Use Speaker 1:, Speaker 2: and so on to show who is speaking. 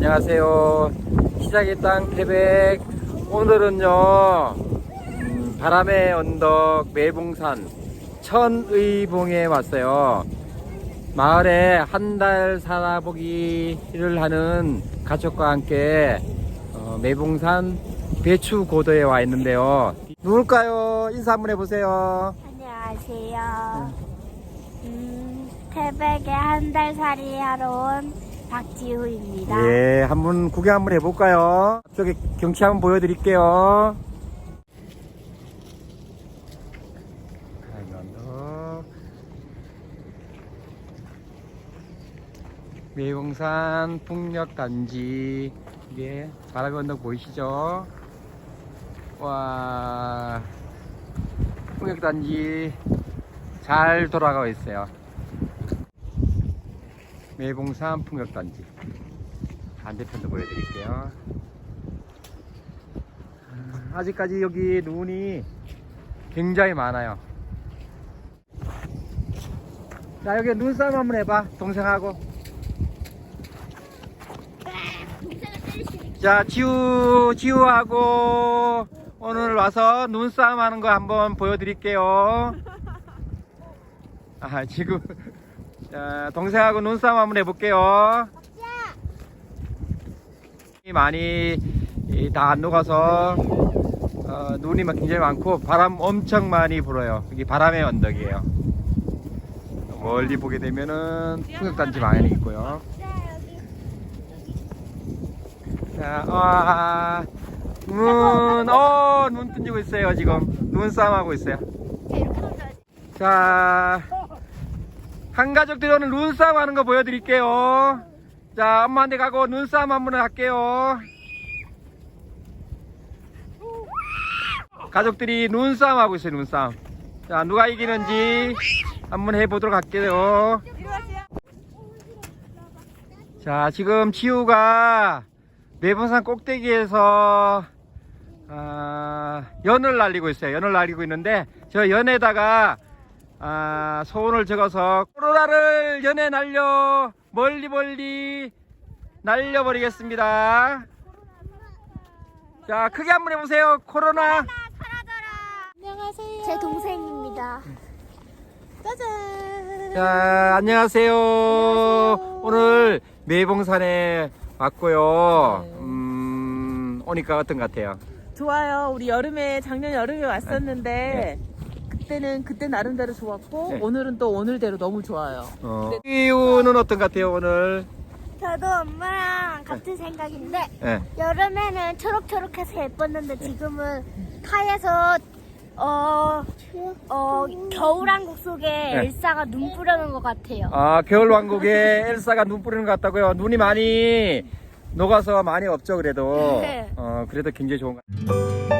Speaker 1: 안녕하세요. 시작의 땅 태백. 오늘은요, 음, 바람의 언덕 매봉산 천의봉에 왔어요. 마을에 한 달 살아보기를 하는 가족과 함께 어, 매봉산 배추 고도에 와 있는데요. 누굴까요? 인사 한번 해보세요.
Speaker 2: 안녕하세요. 음, 태백에 한 달 살이 하러 온 박지우입니다.
Speaker 1: 예, 한번 구경 한번 해볼까요? 앞쪽에 경치 한번 보여드릴게요. 매봉산 풍력단지 이게 바라건너 보이시죠? 와 풍력단지 잘 돌아가고 있어요. 매봉산 풍력단지 반대편도 보여드릴게요. 아, 아직까지 여기 눈이 굉장히 많아요. 자 여기 눈싸움 한번 해봐 동생하고. 자 지우 지우하고 오늘 와서 눈싸움 하는 거 한번 보여드릴게요. 아 지금 자, 동생하고 눈싸움 한번 해볼게요. 많이 이, 다 안 녹아서 어, 눈이 막 굉장히 많고 바람 엄청 많이 불어요. 여기 바람의 언덕이에요. 멀리 보게 되면은 풍력단지 많이 있고요. 자, 와, 눈, 어, 눈 뜬지고 있어요 지금. 눈싸움 하고 있어요. 자, 한 가족들이 오늘 눈싸움 하는 거 보여드릴게요. 자, 엄마한테 가고 눈싸움 한번 할게요. 가족들이 눈싸움 하고 있어요, 눈싸움. 자, 누가 이기는지 한번 해보도록 할게요. 자, 지금 지우가 매봉산 꼭대기에서 아, 연을 날리고 있어요. 연을 날리고 있는데 저 연에다가 아, 소원을 적어서 코로나를 연에 날려 멀리 멀리 날려버리겠습니다. 자, 크게 한번 해보세요. 코로나.
Speaker 2: 안녕하세요. 제 동생입니다.
Speaker 3: 짜잔.
Speaker 1: 자, 안녕하세요. 오늘 매봉산에 왔고요.
Speaker 3: 네.
Speaker 1: 음, 오니까 어떤 것 같아요?
Speaker 3: 좋아요. 우리 여름에 작년 여름에 왔었는데 그때는 그때 나름대로 좋았고
Speaker 1: 네.
Speaker 3: 오늘은 또 오늘대로 너무 좋아요.
Speaker 1: 어, 이유는 어떤 것 같아요, 오늘?
Speaker 2: 저도 엄마랑 같은 생각인데
Speaker 1: 예.
Speaker 2: 여름에는 초록초록해서 예뻤는데 지금은 하얘서 어, 어, 겨울왕국 속에
Speaker 1: 네.
Speaker 2: 엘사가 눈 뿌려는 것 같아요.
Speaker 1: 아, 겨울왕국에 엘사가 눈 뿌리는 것 같다고요? 눈이 많이 녹아서 많이 없죠, 그래도.
Speaker 2: 네.
Speaker 1: 어, 그래도 굉장히 좋은 것 같아요.